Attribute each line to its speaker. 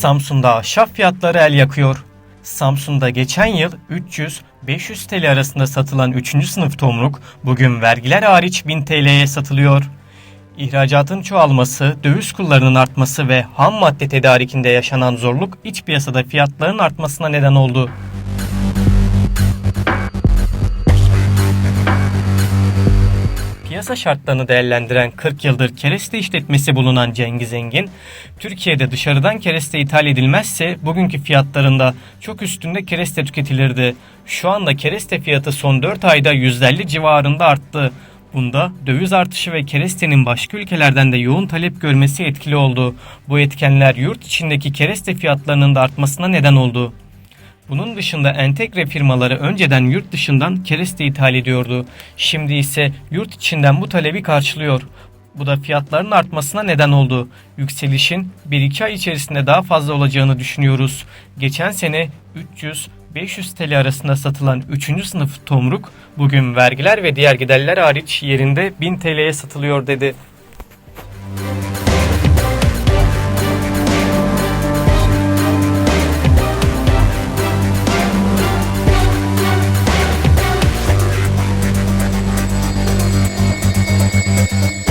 Speaker 1: Samsun'da ahşap fiyatları el yakıyor. Samsun'da geçen yıl 300-500 TL arasında satılan 3. sınıf tomruk bugün vergiler hariç 1000 TL'ye satılıyor. İhracatın çoğalması, döviz kurlarının artması ve ham madde tedarikinde yaşanan zorluk iç piyasada fiyatların artmasına neden oldu. Piyasa şartlarını değerlendiren 40 yıldır kereste işletmesi bulunan Cengiz Engin, Türkiye'de dışarıdan kereste ithal edilmezse bugünkü fiyatlarında çok üstünde kereste tüketilirdi. Şu anda kereste fiyatı son 4 ayda %50 civarında arttı. Bunda döviz artışı ve kerestenin başka ülkelerden de yoğun talep görmesi etkili oldu. Bu etkenler yurt içindeki kereste fiyatlarının da artmasına neden oldu. Bunun dışında entegre firmaları önceden yurt dışından kereste ithal ediyordu. Şimdi ise yurt içinden bu talebi karşılıyor. Bu da fiyatların artmasına neden oldu. Yükselişin 1-2 ay içerisinde daha fazla olacağını düşünüyoruz. Geçen sene 300-500 TL arasında satılan 3. sınıf tomruk bugün vergiler ve diğer giderler hariç yerinde 1000 TL'ye satılıyor dedi. Thank you.